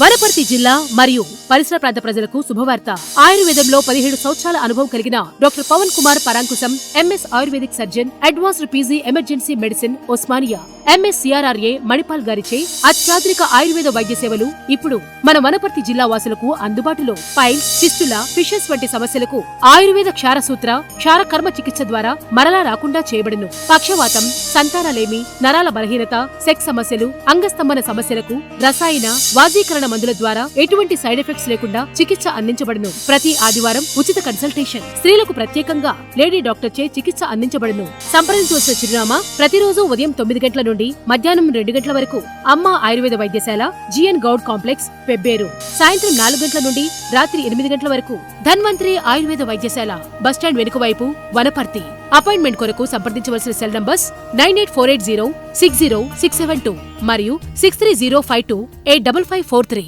వనపర్తి జిల్లా మరియు పరిసర ప్రాంత ప్రజలకు శుభవార్త. ఆయుర్వేదంలో పదిహేడు సంవత్సరాల అనుభవం కలిగిన doctor Pavan Kumar Parankusham MS ayurvedic surgeon advanced PG emergency medicine Osmania MS CRRA Manipal గారిచే అత్యాధునిక ఆయుర్వేద వైద్య సేవలు ఇప్పుడు మన వనపర్తి జిల్లా వాసులకు అందుబాటులో. పైల్స్ శిస్తుల ఫిషెస్ వంటి సమస్యలకు ఆయుర్వేద క్షారసూత్ర సూత్ర క్షారకర్మ చికిత్స ద్వారా మరలా రాకుండా చేయబడును. పక్షవాతం సంతానలేమి నరాల బలహీనత సెక్స్ సమస్యలు అంగస్తంభన సమస్యలకు రసాయన వాజీకరణ మందుల ద్వారా ఎటువంటి సైడ్ ఎఫెక్ట్స్ లేకుండా చికిత్స అందించబడును. ప్రతి ఆదివారం ఉచిత కన్సల్టేషన్. స్త్రీలకు ప్రత్యేకంగా లేడీ డాక్టర్ చే చికిత్స అందించబడును. సంప్రదించవలసిన చిరునామా ప్రతిరోజు ఉదయం తొమ్మిది గంటల నుండి మధ్యాహ్నం రెండు గంటల వరకు అమ్మ ఆయుర్వేద వైద్యశాల జిఎన్ గౌడ్ కాంప్లెక్స్ పెబ్బేరు. సాయంత్రం నాలుగు గంటల నుండి రాత్రి ఎనిమిది గంటల వరకు ధన్వంతరి ఆయుర్వేద వైద్యశాల బస్టాండ్ వెనుక వైపు వనపర్తి. అపాయింట్మెంట్ కొరకు సంప్రదించవలసిన cell numbers nine eight four eight zero six zero six seven two మరియు six three zero five two eight double five four three.